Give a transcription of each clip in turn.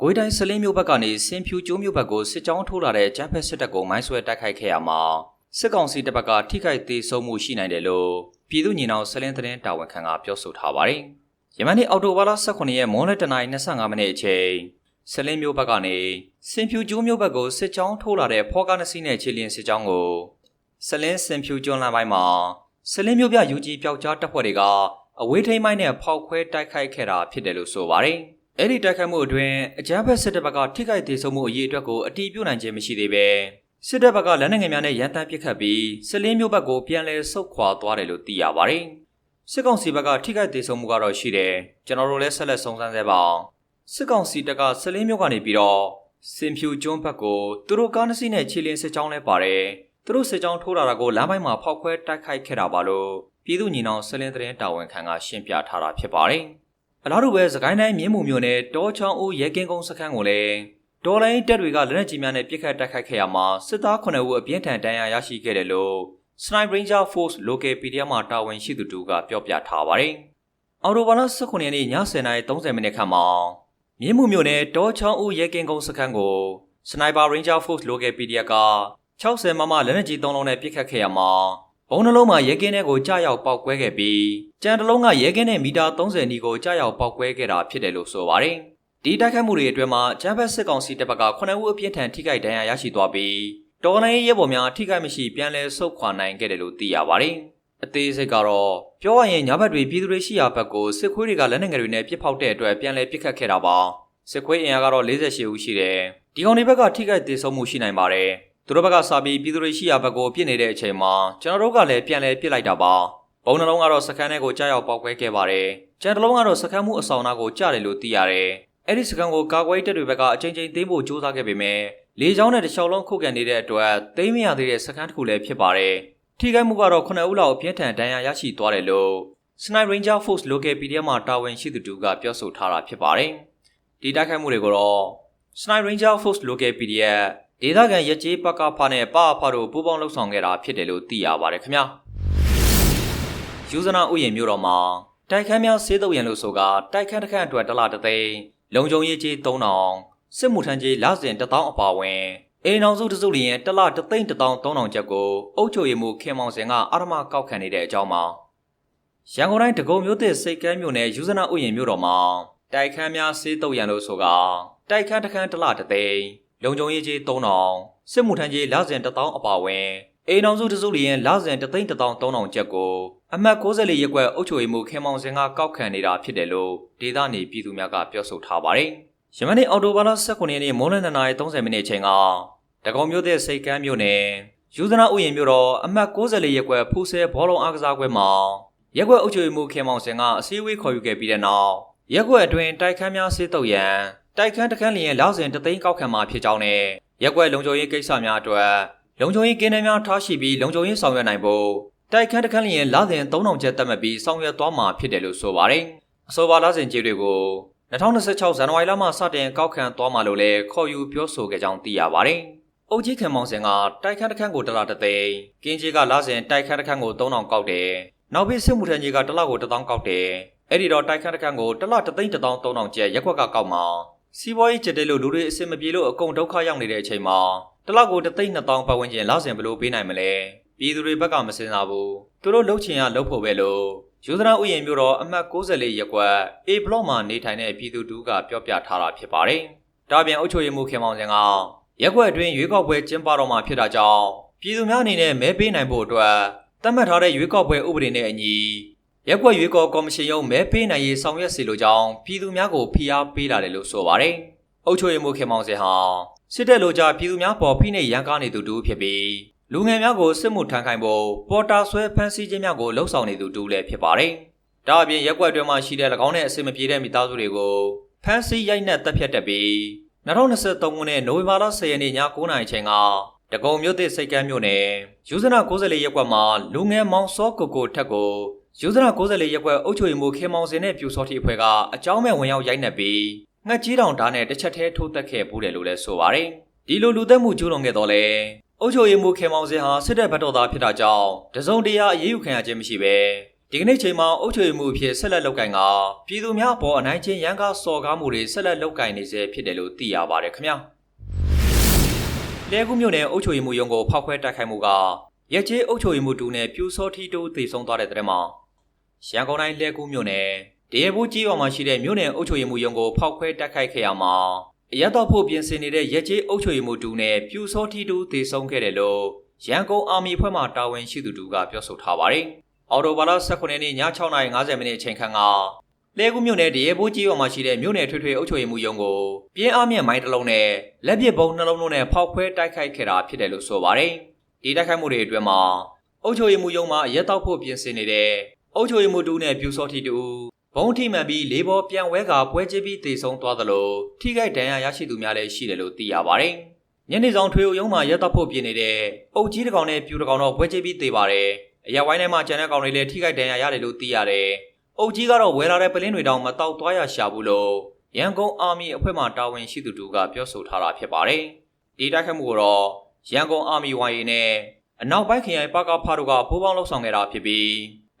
ကွေးတိုင်းစလင်းမြို့ဘက်ကနေစင်ဖြူကျိုးမြို့ဘက်ကိုစစ်ကြောင်းထိုးလာတဲ့ကျန်းဖက်စစ်တပ်ကိုမိုင်းဆွဲတိုက်ခိုက်ခဲ့ရမှာစစ်ကောင်စီတပ်ဘက်ကထိခိုက်သေးဆုံးမှုရှိနိုင်တယ်လို့ပြည်သူ့ညီနောင်စလင်းသတင်းတာဝန်ခံကပြောဆိုထားပါတယ်။ယမန်နေ့အောက်တိုဘာလ18ရက်မွန်းလယ်တနာရီ25မိနစ်အချိန်စလင်းမြို့ဘက်ကနေစင်ဖြူကျိုးမြို့ဘက်ကိုစစ်ကြောင်းထိုးလာတဲ့ဖော်ကားနစီနဲ့ခြေလျင်စစ်ကြောင်းကိုစလင်းစင်ဖြူကျွန်းလမ်းပိုင်းမှာစလင်းမြို့ပြယူကြီးပျောက်ကြားတပ်ဖွဲ့တွေကအဝေးထိန်မိုင်းနဲ့ဖောက်ခွဲတိုက်ခိုက်ခဲ့တာဖြစ်တယ်လို့ဆိုပါတယ်။ အဲ့ဒီတိုက်ခိုက်မှုအတွင်းအကြမ်းဖက်စစ်တပ်ဘက်ကထိခိုက်ဒေဆုံးမှုအရေးအတွက်ကိုအတီးပြုတ်နိုင်ခြင်းမရှိသေးပဲစစ်တပ်ဘက်ကလက်နက်ငယ်များနဲ့ရန်တမ်းပစ်ခတ်ပြီးစလင်းမြို့ဘက်ကိုပြန်လည်ဆုတ်ခွာသွားတယ်လို့သိရပါတယ်။စစ်ကောင်စီဘက်ကထိခိုက်ဒေဆုံးမှုကတော့ရှိတယ်။ကျွန်တော်တို့လည်းဆက်လက်စုံစမ်းဆဲပါအောင်။စစ်ကောင်စီတပ်ကစလင်းမြို့ကနေပြီးတော့စင်ဖြူကျွန်းဘက်ကိုသူတို့ကားနှစ်စီးနဲ့ခြေလင်းစစ်ကြောင်းလဲပါတယ်။သူတို့စစ်ကြောင်းထိုးလာတာကိုလမ်းပိုင်းမှာဖောက်ခွဲတိုက်ခိုက်ခဲ့တာပါလို့ပြည်သူညီနောင်စလင်းသတင်းတာဝန်ခံကရှင်းပြထားတာဖြစ်ပါတယ်။ အလားတူပဲစကိုင်းတိုင်းမြင်းမှုမြို့နယ်တောချောင်းဦးရဲကင်းကုန်းစခန်းကိုလည်းဒေါ်လိုင်းတပ်တွေကလက်နက်ကြီးများနဲ့ပစ်ခတ်တိုက်ခိုက်ခဲ့ရမှာစစ်သား9ဦးအပြင်းထန်ဒဏ်ရာရရှိခဲ့တယ်လို့ Sniper Ranger Force Local PDF မှာတာဝန်ရှိသူတူကပြောပြထားပါတယ်။အော်တိုဘာလ19ရက်နေ့ည10:30မိနစ်ခန့်မှာမြင်းမှုမြို့နယ်တောချောင်းဦးရဲကင်းကုန်းစခန်းကို Sniper Ranger Force Local PDF က60မမလက်နက်ကြီး3လုံးနဲ့ပစ်ခတ်ခဲ့ရမှာ ဘုံနှလုံးမှာရဲကင်းထဲကိုကြားရောက်ပောက်ကွဲခဲ့ပြီးကြံတစ်လုံးကရဲကင်းနဲ့မီတာ30နီကိုကြားရောက်ပောက်ကွဲခဲ့တာဖြစ်တယ်လို့ဆိုပါတယ်။ဒီတိုက်ခတ်မှုတွေအတွင်းမှာဂျမ်ဘတ်စစ်ကောင်စီတပ်ဘက်က9ဦးအပြင်းထန်ထိခိုက်ဒဏ်ရာရရှိသွားပြီးတော်လိုင်းရဲဘော်များထိခိုက်မရှိပြန်လည်ဆုတ်ခွာနိုင်ခဲ့တယ်လို့သိရပါတယ်။အသေးစိတ်ကတော့ပြောရရင်ညဘက်တွေပြည်သူတွေရှိရာဘက်ကိုစစ်ခွေးတွေကလက်နက်ငယ်တွေနဲ့ပစ်ဖောက်တဲ့အတွက်ပြန်လည်ပစ်ခတ်ခဲ့တာပါ။စစ်ခွေးအင်အားကတော့48ဦးရှိတယ်။ဒီကောင်တွေဘက်ကထိခိုက်သေးဆုံးမှုရှိနိုင်ပါတယ်။ သူတို့ဘက်ကစာပြီးပြည်သူတွေရှိရာဘက်ကိုပြစ်နေတဲ့အချိန်မှာကျွန်တော်တို့ကလည်းပြန်လဲပြစ်လိုက်တာပါဘုံနှလုံးကတော့စခန်းထဲကိုကြားရောက်ပောက်ကွဲခဲ့ပါတယ်ကျန်တစ်လုံးကတော့စခန်းမှုအဆောင်သားကိုကြားတယ်လို့သိရတယ်အဲ့ဒီစခန်းကိုကာကွယ်တပ်တွေဘက်ကအချိန်ချင်းသိမ်းဖို့ကြိုးစားခဲ့ပေမဲ့လေကြောင်းနဲ့တစ်ချောင်းလုံးခုတ်ကန်နေတဲ့အတွက်သိမ်းမရသေးတဲ့စခန်းတစ်ခုလည်းဖြစ်ပါတယ်ထိခိုက်မှုကတော့9ဦးလောက်အပြင်းထန်ဒဏ်ရာရရှိသွားတယ်လို့ Sniper Ranger Force Local PDF မှာတာဝန်ရှိသူတူကပြောဆိုထားတာဖြစ်ပါတယ်ဒီတိုက်ခိုက်မှုတွေကိုတော့ Sniper Ranger Force Local PDF ဒေသခံရက်ကျေးပကဖနဲ့ပအဖတို့ပူးပေါင်းလှုပ်ဆောင်ခဲ့တာဖြစ်တယ်လို့သိရပါတယ်ခင်ဗျာယူဇနာဥယျာဉ်မြို့တော်မှာတိုက်ခန်းများဆေးတုပ်ရန်လို့ဆိုကတိုက်ခန်းတစ်ခန်းအတွက်တလတသိန်းလုံခြုံရေးကြီး3000စစ်မှုထမ်းကြီးလစဉ်1000အပါဝင်အိမ်အောင်စုတစုလျင်တလတသိန်း1000ကျပ်ကိုအုပ်ချုပ်ရေးမှုခင်မောင်စင်ကအာရမကောက်ခံနေတဲ့အကြောင်းပါရန်ကုန်တိုင်းဒဂုံမြို့သစ်စိတ်ကမ်းမြို့နယ်ယူဇနာဥယျာဉ်မြို့တော်မှာတိုက်ခန်းများဆေးတုပ်ရန်လို့ဆိုကတိုက်ခန်းတစ်ခန်းတလတသိန်း လုံခြုံရေးကြီး3000စစ်မှုထမ်းကြီးလစဉ်1000အပါဝင်အိမ်အောင်စုတစုလျင်လစဉ်3သိန်း3000ကျပ်ကိုအမှတ်64ရက်ကွက်အုပ်ချုပ်ရေးမှူးခင်မောင်စင်ကကောက်ခံနေတာဖြစ်တယ်လို့ဒေသနေပြည်သူများကပြောဆိုထားပါတယ်။ယမနေ့အော်တိုဘာလ19ရက်နေ့မိုးလယ်2:30မိနစ်အချိန်ကတကုံမြို့တဲ့စိတ်ကမ်းမြို့နယ်ယူဇနာဥယျာဉ်မြို့တော်အမှတ်64ရက်ကွက်ဖူးဆဲဘောလုံးအားကစားကွက်မှာရက်ကွက်အုပ်ချုပ်ရေးမှူးခင်မောင်စင်ကအစည်းအဝေးခေါ်ယူခဲ့ပြီးတဲ့နောက်ရက်ကွက်အတွင်းတိုက်ခန်းများဆေးတုပ်ရန် တိုက်ခန်းတခန်းလျင်လောက်စဉ်တသိန်းကောက်ခံမှာဖြစ်ကြောင်းနဲ့ရက်ွက်လုံခြုံရေးကိစ္စများအတွက်လုံခြုံရေးကင်းတဲများထားရှိပြီးလုံခြုံရေးဆောင်ရွက်နိုင်ဖို့တိုက်ခန်းတခန်းလျင်လစဉ်3000ကျပ်တက်မှတ်ပြီးဆောင်ရွက်သွားမှာဖြစ်တယ်လို့ဆိုပါတယ်။အဆိုပါလစဉ်ကြေးတွေကို2026ဇန်နဝါရီလမှစတင်ကောက်ခံသွားမှာလို့လည်းခေါ်ယူပြောဆိုခဲ့ကြောင်းသိရပါတယ်။အုတ်ကြီးခင်မောင်စင်ကတိုက်ခန်းတခန်းကိုတလားတသိန်းကင်းကြီးကလစဉ်တိုက်ခန်းတခန်းကို3000ကောက်တယ်။နောက်ပြီးစစ်မှုထမ်းကြီးကတလားကို1000ကောက်တယ်။အဲ့ဒီတော့တိုက်ခန်းတခန်းကိုတလားတသိန်း1000ကျပ်ရက်ွက်ကကောက်မှာ စီးပွားရေးကျတဲ့လို့လူတွေအဆင်မပြေလို့အကုန်ဒုက္ခရောက်နေတဲ့အချိန်မှာတလောက်ကိုတသိန်း2000ပတ်ဝန်းကျင်လောက်စင်ဘလို့ပေးနိုင်မလဲပြည်သူတွေဘက်ကမစင်စားဘူးသူတို့လှုပ်ချင်ရလှုပ်ဖို့ပဲလို့ယူဇနာဥယျာဉ်မျိုးတော်အမှတ်64ရပ်ကွက် A block မှာနေထိုင်တဲ့ပြည်သူတူကပြောပြထားတာဖြစ်ပါတယ်။ဒါပြင်အုပ်ချုပ်ရေးမှူးခင်မောင်စင်ကရက်ကွက်အတွင်းရွေးကောက်ပွဲကျင်းပတော့မှာဖြစ်တာကြောင့်ပြည်သူများအနေနဲ့မဲပေးနိုင်ဖို့အတွက်သတ်မှတ်ထားတဲ့ရွေးကောက်ပွဲဥပဒေနဲ့အညီ ရက်ွက်ရွေးကော်ကော်မရှင်ရုံးမဲပေးနိုင်ရေးဆောင်ရွက်စီလိုကြောင်းပြည်သူများကိုဖိအားပေးလာတယ်လို့ဆိုပါတယ်။အုပ်ချုပ်ရေးမှူးခင်မောင်စင်ဟာစစ်တပ်လိုကြပြည်သူများပေါ်ဖိနှိပ်ရန်ကားနေသူတူဖြစ်ပြီးလူငယ်များကိုစစ်မှုထမ်းခိုင်းဖို့ပေါ်တာဆွဲဖမ်းဆီးခြင်းများကိုလှုံ့ဆော်နေသူတူလည်းဖြစ်ပါတယ်။ဒါအပြင်ရက်ွက်တွင်မှရှိတဲ့၎င်းနဲ့အဆင်မပြေတဲ့မိသားစုတွေကိုဖမ်းဆီးရိုက်နှက်တပ်ဖြတ်တက်ပြီး2023ခုနှစ်နိုဝင်ဘာလ10ရက်နေ့ည9:00နာရီချိန်က တကုံမြို့သစ်စိတ်ကမ်းမြို့နယ်ယူဇနာ94ရက်ကွက်မှာလူငယ်မောင်စောကိုကိုထက်ကိုယူဇနာ94ရက်ကွက်အုပ်ချုပ်ရေးမှူးခေမောင်စင်နဲ့ပြူစောတိအဖွဲ့ကအကြောင်းမဲ့ဝင်ရောက်ရိုက်နှက်ပြီးငှက်ကြီးတောင်ဓာတ်နဲ့တစ်ချက်တည်းထိုးတက်ခဲ့ပူးတယ်လို့လည်းဆိုပါတယ်။ဒီလိုလူသက်မှုကျူးလွန်ခဲ့တော့လေအုပ်ချုပ်ရေးမှူးခေမောင်စင်ဟာစစ်တပ်ဘက်တော်သားဖြစ်တာကြောင့်တစုံတရာအရေးယူခံရခြင်းမရှိပဲဒီကနေ့ချိန်မှာအုပ်ချုပ်မှုအဖြစ်ဆက်လက်လုပ်ကင်ကပြည်သူများအပေါ်အနိုင်ကျင့်ရန်ကားစော်ကားမှုတွေဆက်လက်လုပ်ကင်နေစေဖြစ်တယ်လို့သိရပါတယ်ခင်ဗျာ လဲကူးမြို့နယ်အုပ်ချုပ်မှုရုံးကိုဖောက်ခွဲတိုက်ခိုက်မှုကရက်ကျေးအုပ်ချုပ်မှုတူနဲ့ပြူစောထီတိုးတည်ဆုံသွားတဲ့တဲ့မှာရန်ကုန်တိုင်းလဲကူးမြို့နယ်တရေဘူးကြီးပေါ်မှာရှိတဲ့မြို့နယ်အုပ်ချုပ်မှုရုံးကိုဖောက်ခွဲတိုက်ခိုက်ခဲ့ရမှာအရက်တော်ဖို့ပြင်ဆင်နေတဲ့ရက်ကျေးအုပ်ချုပ်မှုတူနဲ့ပြူစောထီတိုးတည်ဆုံခဲ့တယ်လို့ရန်ကုန်အာမီဖွဲ့မှတာဝန်ရှိသူတူကပြောဆိုထားပါတယ်။အော်တိုဘာလ18ရက်နေ့ည6:50မိနစ်အချိန်ခန့်က လဲကူးမြို့နယ်တရေဘူးကြီးပေါ်မှာရှိတဲ့မြို့နယ်ထွေထွေအုပ်ချုပ်မှုရုံးကိုပြင်းအားမြင့်မိုင်းတစ်လုံးနဲ့လက်ပစ်ဗုံးနှလုံးတို့နဲ့ဖောက်ခွဲတိုက်ခိုက်ခဲ့တာဖြစ်တယ်လို့ဆိုပါတယ်။ဒီတိုက်ခိုက်မှုတွေအတွင်းမှာအုပ်ချုပ်မှုရုံးမှာရက်တောက်ဖို့ပြင်ဆင်နေတဲ့အုပ်ချုပ်မှုတူနဲ့ပြူစောထီတူဘုံထိမှန်ပြီးလေးဘောပြန်ဝဲကပွဲကျပြီးတေဆုံးသွားသလိုထိခိုက်ဒဏ်ရာရရှိသူများလည်းရှိတယ်လို့သိရပါတယ်။ညနေဆောင်ထွေအုပ်ရုံးမှာရက်တောက်ဖို့ပြင်နေတဲ့အုပ်ကြီးတစ်ကောင်နဲ့ပြူတစ်ကောင်တော့ပွဲကျပြီးတေပါတယ်။အရာဝိုင်းထဲမှာကျန်တဲ့ကောင်တွေလည်းထိခိုက်ဒဏ်ရာရတယ်လို့သိရတယ်။ အုပ်ကြီးကတော့ဝဲလာတဲ့ပလင်းတွေတောင်မတောက်သွားရရှာဘူးလို့ရန်ကုန်အာမီအဖွဲ့မှတာဝန်ရှိသူတူကပြောဆိုထားတာဖြစ်ပါတယ်။ဒီတိုက်ခိုက်မှုကတော့ရန်ကုန်အာမီဝိုင်းနဲ့အနောက်ပိုင်းခရိုင်ပါကဖားတို့ကပူးပေါင်းလှုပ်ဆောင်ခဲ့တာဖြစ်ပြီး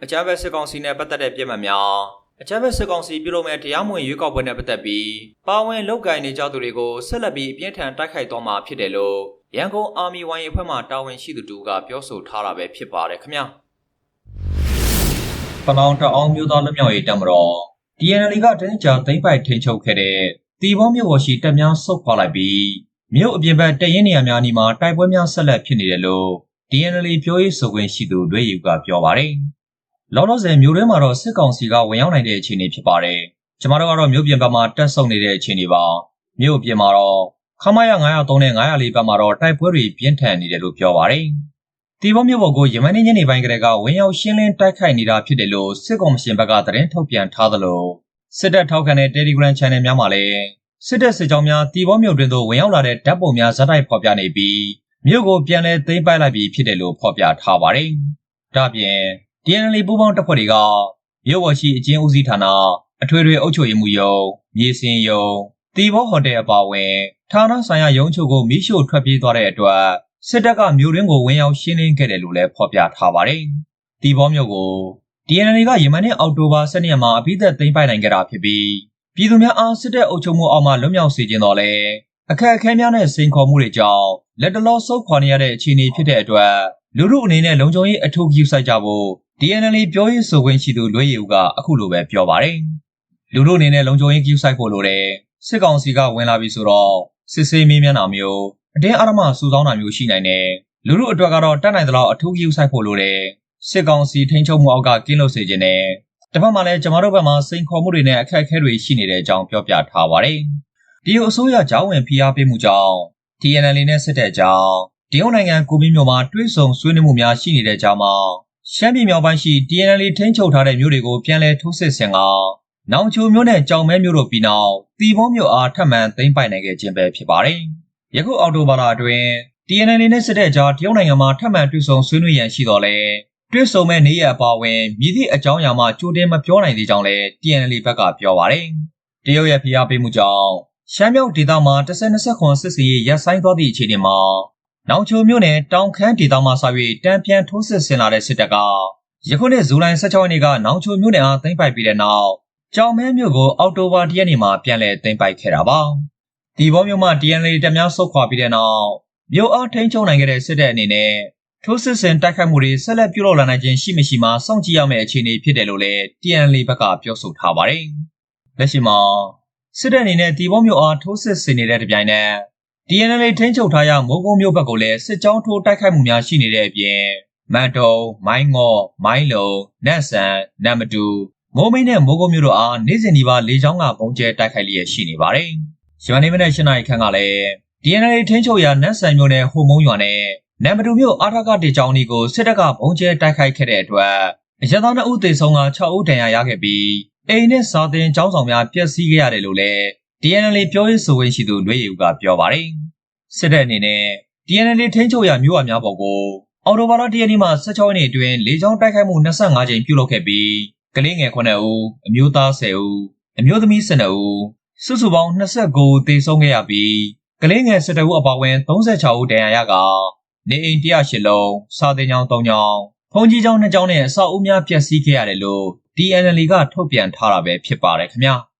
အကြမ်းဖက်စစ်ကောင်စီနဲ့ပတ်သက်တဲ့ပြည်မှန်များအကြမ်းဖက်စစ်ကောင်စီပြုလုပ်မဲ့တရားမဝင်ရွေးကောက်ပွဲနဲ့ပတ်သက်ပြီးပါဝင်လုပ်ကိုင်နေကြသူတွေကိုဆက်လက်ပြီးအပြင်းထန်တိုက်ခိုက်သွားမှာဖြစ်တယ်လို့ရန်ကုန်အာမီဝိုင်းအဖွဲ့မှတာဝန်ရှိသူတူကပြောဆိုထားတာပဲဖြစ်ပါတယ်ခင်ဗျာ ပလောင်တအောင်မျိုးသားလူမျိုးရေးတပ်မတော် DNL ကတန်းကြာသိမ့်ပိုက်ထိန်ချုပ်ခဲ့တဲ့တီဘောမြို့ပေါ်ရှိတပ်များဆုတ်ခွာလိုက်ပြီးမြို့အပြင်ဘက်တရင်နေရာများနီမှာတိုက်ပွဲများဆက်လက်ဖြစ်နေတယ်လို့ DNL ပြောရေးဆိုခွင့်ရှိသူတွေယူကပြောပါတယ်။လောလောဆယ်မြို့ထဲမှာတော့စစ်ကောင်စီကဝင်ရောက်နိုင်တဲ့အခြေအနေဖြစ်ပါတယ်။ကျမတို့ကတော့မြို့ပြင်ဘက်မှာတက်ဆုပ်နေတဲ့အခြေအနေပါ။မြို့ပြင်မှာတော့ခမရ903နဲ့904ဘက်မှာတော့တိုက်ပွဲတွေပြင်းထန်နေတယ်လို့ပြောပါတယ်။ တီဘောမြို့ပေါ်ကိုယမန်နေ့ညနေပိုင်းကတည်းကဝင်ရောက်ရှင်းလင်းတိုက်ခိုက်နေတာဖြစ်တယ်လို့စစ်ကောင်ရှင်ဘက်ကသတင်းထုတ်ပြန်ထားသလိုစစ်တပ်ထောက်ခံတဲ့ Telegram Channel များမှာလည်းစစ်တပ်စစ်ကြောင်းများတီဘောမြို့တွင်သို့ဝင်ရောက်လာတဲ့ဓာတ်ပုံများဇက်တိုက်ဖော်ပြနေပြီးမြို့ကိုပြန်လည်သိမ်းပိုက်လိုက်ပြီးဖြစ်တယ်လို့ဖော်ပြထားပါတယ်။ဒါ့အပြင် DNL ပူးပေါင်းတပ်ဖွဲ့တွေကမြို့ပေါ်ရှိအကျဉ်းဦးစီးဌာနအထွေထွေအုပ်ချုပ်ရေးမှူးရုံးမြေစင်ရုံးတီဘောဟိုတယ်အပါအဝင်ဌာနဆိုင်ရာရုံးချုပ်ကိုမိရှို့ထွက်ပြေးသွားတဲ့အတွက် စစ်တပ်ကမြို့ရင်းကိုဝင်ရောက်ရှင်းလင်းခဲ့တယ်လို့လည်းဖော်ပြထားပါတယ်။တီဘောမြို့ကို DNL ကယမန်နှစ်အောက်တိုဘာ12ရက်မှာအပိသက်သိမ်းပိုက်နိုင်ခဲ့တာဖြစ်ပြီးပြည်သူများအားစစ်တပ်အုပ်ချုပ်မှုအောက်မှာလွတ်မြောက်စေခြင်းတော်လဲအခက်အခဲများနဲ့စိန်ခေါ်မှုတွေကြောင့်လက်တလောဆုတ်ခွာနေရတဲ့အခြေအနေဖြစ်တဲ့အတွက်လူမှုအနေနဲ့လုံခြုံရေးအထူးကြီးစိုက်ကြဖို့ DNL ပြောရေးဆိုခွင့်ရှိသူလွေးရီဦးကအခုလိုပဲပြောပါတယ်။လူမှုအနေနဲ့လုံခြုံရေးကြီးစိုက်ဖို့လိုတယ်။စစ်ကောင်စီကဝင်လာပြီဆိုတော့စစ်ဆေးမေးမြန်းတာမျိုး အတင်းအဓမ္မစူဆောင်းတာမျိုးရှိနိုင်တယ်။လူမှုအတွက်ကတော့တတ်နိုင်သလောက်အထူးကြီးစိုက်ဖို့လိုတယ်။စစ်ကောင်စီထိန်းချုပ်မှုအောက်ကကင်းလို့စေခြင်းနဲ့တစ်ဖက်မှာလည်းကျမတို့ဘက်မှာစိန်ခေါ်မှုတွေနဲ့အခက်အခဲတွေရှိနေတဲ့အကြောင်းပြောပြထားပါတယ်။ဒီအစိုးရကြောင်းဝင်ဖိအားပေးမှုကြောင့် TNL နဲ့စစ်တပ်ကြောင့်တရုတ်နိုင်ငံကိုမင်းမြို့မှာတွဲဆုံဆွေးနွေးမှုများရှိနေတဲ့ကြောင်းမှာရှမ်းပြည်မြောက်ပိုင်းရှိ TNL ထိန်းချုပ်ထားတဲ့မြို့တွေကိုပြန်လည်ထိုးစစ်ဆင်ကနောင်ချိုမြို့နဲ့ကြောင်မဲမြို့တို့ပြီးနောက်တီဘောမြို့အားထပ်မံသိမ်းပိုက်နိုင်ခဲ့ခြင်းပဲဖြစ်ပါတယ်။ ယခုအော်တိုဘာလအတွင်း TNL နဲ့စစ်တပ်ကြားတရုတ်နိုင်ငံမှာထပ်မံတွဲဆုံဆွေးနွေးရန်ရှိတော်လဲတွဲဆုံမဲ့နေရအပါဝင်မြည်သည့်အကြောင်းအရာမှကြိုတင်မပြောနိုင်သေးကြောင်းလည်း TNL ဘက်ကပြောပါတယ်။တရုတ်ရဲ့ဖိအားပေးမှုကြောင့်ရှမ်းမြောက်ဒေသမှာ10-20ခွန်စစ်စီရေးရပ်ဆိုင်းသွားသည့်အခြေအနေမှာနောင်ချိုမြို့နယ်တောင်ခမ်းဒေသမှာစာ၍တံပြန်ထိုးစစ်ဆင်လာတဲ့စစ်တပ်ကယခုနှစ်ဇူလိုင်16ရက်နေ့ကနောင်ချိုမြို့နယ်အားသိမ်းပိုက်ပြီးတဲ့နောက်ကြောင်မဲမြို့ကိုအောက်တိုဘာ10ရက်နေ့မှာပြန်လည်သိမ်းပိုက်ခဲ့တာပါ။ ဒီဘောမြို့မှာ DNL တပ်များဆုတ်ခွာပြီးတဲ့နောက်မြို့အားထိန်းချုပ်နိုင်ခဲ့တဲ့စစ်တပ်အနေနဲ့ထိုးစစ်ဆင်တိုက်ခိုက်မှုတွေဆက်လက်ပြုလုပ်လာနိုင်ခြင်းရှိမရှိမှာစောင့်ကြည့်ရမယ့်အခြေအနေဖြစ်တယ်လို့လည်း TNL ဘက်ကပြောဆိုထားပါတယ်။လက်ရှိမှာစစ်တပ်အနေနဲ့တီဘောမျိုးအားထိုးစစ်ဆင်နေတဲ့တပြိုင်နက် DNL ထိန်းချုပ်ထားရမိုးကုန်းမျိုးဘက်ကိုလည်းစစ်ကြောင်းထိုးတိုက်ခိုက်မှုများရှိနေတဲ့အပြင်မန်တုံမိုင်းငေါ့မိုင်းလုံနတ်ဆန်နတ်မတူမိုးမိတ်နဲ့မိုးကုန်းမျိုးတို့အားနေ့စဉ်ဒီပါလေချောင်းကပုံကျဲတိုက်ခိုက်လျက်ရှိနေပါတယ်။ ရမနေ့မနေ့၈နာရီခန့်ကလည်း DNL ထိန်းချုပ်ရနတ်ဆန်မျိုးနဲ့ဟိုမုံရွာနဲ့နံပါတ်2မြို့အာထကတေချောင်းဒီကိုစစ်တပ်ကဘုံကျဲတိုက်ခိုက်ခဲ့တဲ့အတွက်အရသာနှုတ်သေဆုံးက6ဦးဒဏ်ရာရခဲ့ပြီးအိမ်နဲ့စာသင်ကျောင်းဆောင်များပျက်စီးခဲ့ရတယ်လို့လည်း DNL ပြောရေးဆိုခွင့်ရှိသူလွေယူကပြောပါတယ်။စစ်တပ်အနေနဲ့ DNL ထိန်းချုပ်ရမြို့အများပေါ်ကိုအော်တိုဘာလတရက်နေ့မှ16ရက်နေ့အတွင်းလေကြောင်းတိုက်ခိုက်မှု25ကြိမ်ပြုလုပ်ခဲ့ပြီးကလေးငယ်9ဦးအမျိုးသား10ဦးအမျိုးသမီး12ဦး စုစုပေါင်း29ဦးသေဆုံးခဲ့ရပြီးကလေးငယ်17ဦးအပါအဝင်36ဦးဒဏ်ရာရကာနေအိမ်108လုံးစာတင်ကျောင်း3ကျောင်းဖုန်ကြီးကျောင်းနှစ်ကျောင်းနဲ့အဆောက်အဦများပျက်စီးခဲ့ရတယ်လို့ DNL ကထုတ်ပြန်ထားတာပဲဖြစ်ပါတယ်ခင်ဗျာ။